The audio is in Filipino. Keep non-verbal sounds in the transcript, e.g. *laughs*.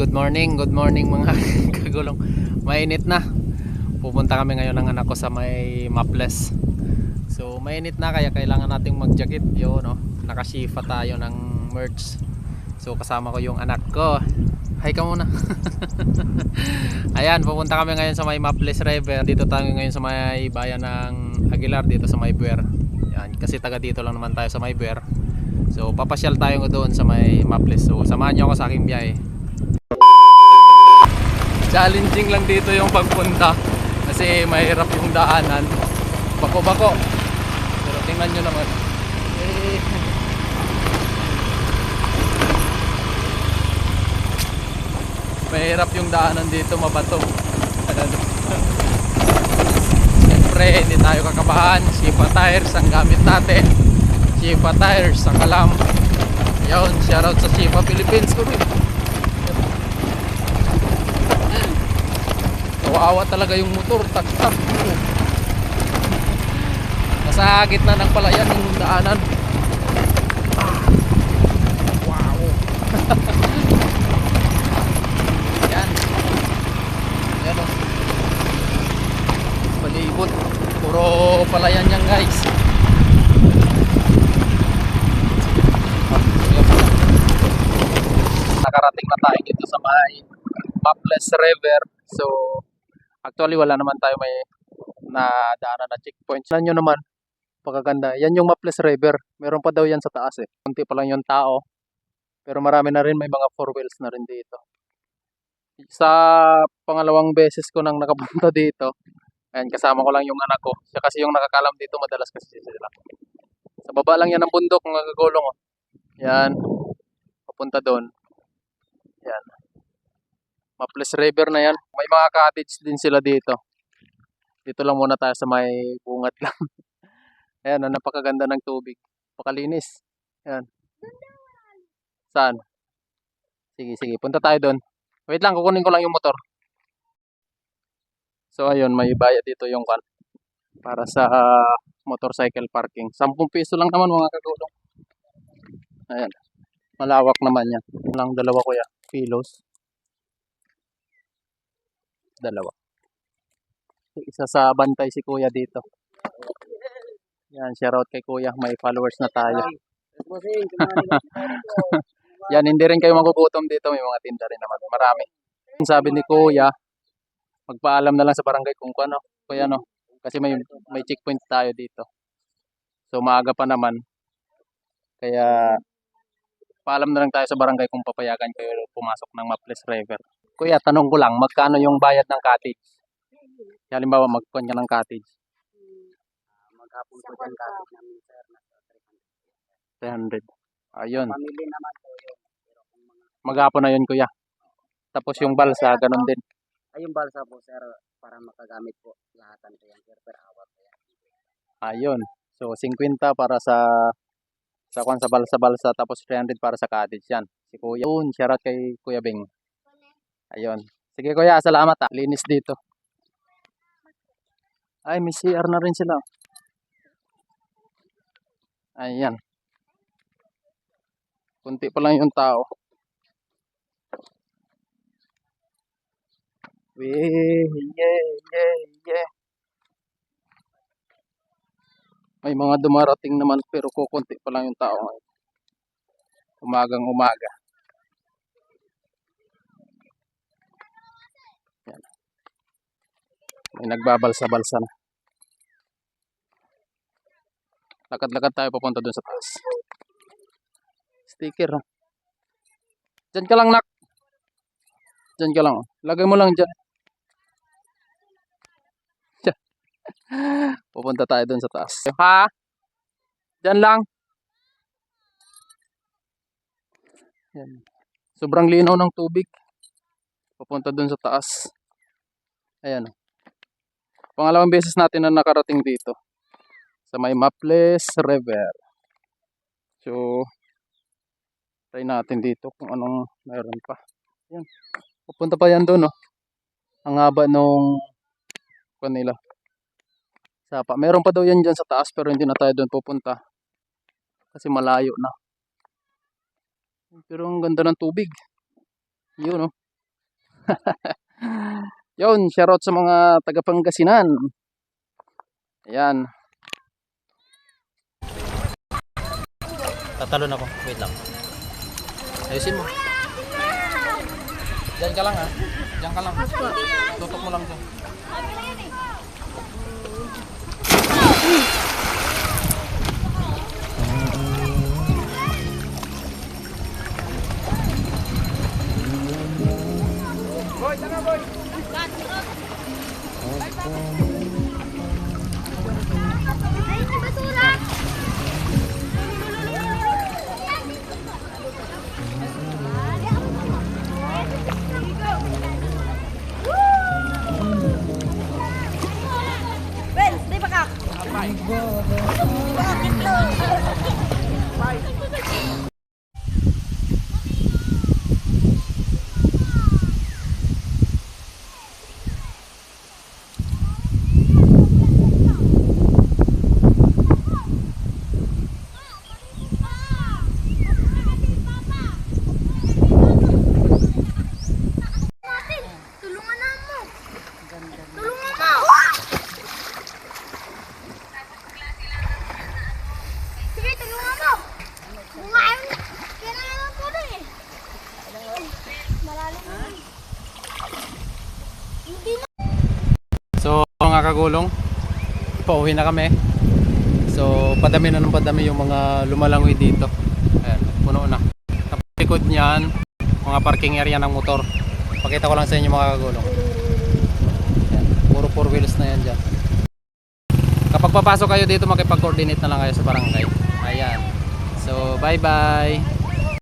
good morning, good morning mga *laughs* kagulong. Mainit na. Pupunta kami ngayon ng anak ko sa may Maples. So mainit na kaya kailangan nating mag-jacket. Yo, no? Nakashifa tayo ng merch. So kasama ko yung anak ko. Hi ka muna. *laughs* Ayan, pupunta kami ngayon sa may Maples River. Dito tayo ngayon sa may bayan ng Aguilar dito sa may Buer. Yan, kasi taga dito lang naman tayo sa may Buer. So papasyal tayo doon sa may Maples. So samahan niyo ako sa aking biyahe. Challenging lang dito yung pagpunta kasi mahirap yung daanan. Bako-bako. Pero tingnan nyo naman. Mahirap yung daanan dito, mabato. Siyempre, hindi tayo kakabahan. Shifa tires ang gamit natin. Shifa tires, ang kalam. Yun, shoutout sa Shifa Philippines ko rin. Kawawa talaga yung motor, tak-tak. Nasa gitna ng palayan yung daanan. Wow. *laughs* Yan. Yan o. Palibot. Puro palayan yan guys. Nakarating na tayo dito sa may Maples River. So, Actually, wala naman tayo may nadaanan na checkpoint. Yan nyo naman, pagkaganda. Yan yung Maples River. Meron pa daw yan sa taas eh. Kunti pa lang yung tao. Pero marami na rin, may mga four wheels na rin dito. Sa pangalawang beses ko nang nakapunta *laughs* dito, ayan, kasama ko lang yung anak ko. Siya kasi yung nakakalam dito, madalas kasi sila. Sa baba lang yan ng bundok, mga kagulong. Oh. Yan, papunta doon. Yan. Maples River na yan. May mga cottage din sila dito. Dito lang muna tayo sa may bungat lang. *laughs* Ayan, napakaganda ng tubig. Pakalinis. Ayan. Saan? Sige, sige. Punta tayo doon. Wait lang, kukunin ko lang yung motor. So, ayun, may bayad dito yung kan. Para sa ah, motorcycle parking. 10 piso lang naman mga kagulong. Ayan. Malawak naman yan. Lang dalawa ko ya. Kilos dalawa. Isa sa bantay si Kuya dito. Yan, shoutout kay Kuya. May followers na tayo. *laughs* Yan, hindi rin kayo magugutom dito. May mga tinda rin naman. Marami. Sabi ni Kuya, magpaalam na lang sa barangay kung ano. Kuya, no? Kasi may, may checkpoint tayo dito. So, maaga pa naman. Kaya, paalam na lang tayo sa barangay kung papayagan kayo pumasok ng Maples River. Kuya, tanong ko lang, magkano yung bayad ng cottage? Halimbawa, magkuhan ka ng cottage. Maghapon po dyan kapit namin sir na 300. Ayun. Pamili naman po yun. Pero kung mga, Maghapon na yun, kuya. Tapos yung balsa, ganun din. ay yung balsa po sir, para makagamit po lahatan po yan sir, per hour po yan. Ayun. So, 50 para sa sa kwan sa balsa balsa tapos 300 para sa cottage yan. Si Kuya. Yun, shoutout kay Kuya Bing. Ayun. Sige Kuya, salamat ah. Linis dito. Ay, may CR na rin sila. Ayan. Kunti pa lang yung tao. Wee, yeah, yeah, yeah. May mga dumarating naman pero kukunti pa lang yung tao ngayon. Umagang umaga. May nagbabalsa-balsa na. Lakad-lakad tayo papunta dun sa taas. Sticker. oh. Diyan ka lang, nak. Diyan ka lang. oh. Lagay mo lang dyan. *laughs* Pupunta tayo dun sa taas. Ha? Diyan lang. Yan. Sobrang linaw ng tubig. Pupunta dun sa taas. Ayan. Pangalawang beses natin na nakarating dito. Sa may Maples River. So, try natin dito kung anong meron pa. Yan. Pupunta pa yan doon, oh. Ang haba nung kanila. Sapa. Meron pa daw yan dyan sa taas pero hindi na tayo doon pupunta. Kasi malayo na. Pero ang ganda ng tubig. Yun oh. *laughs* Yun, shoutout sa mga taga Pangasinan. Ayan. Tatalon ako. Wait lang. Ayusin mo. Diyan ka lang ha. Diyan ka lang. Tutok mo lang dyan. Right. Mga kagulong, pauwi na kami. So, padami na ng padami yung mga lumalangoy dito. Ayan, puno na. Likod niyan, mga parking area ng motor. Pakita ko lang sa inyo mga kagulong. Ayan, puro four wheels na yan dyan. Kapag papasok kayo dito, makipag-coordinate na lang kayo sa barangay. Ayan. So, bye-bye.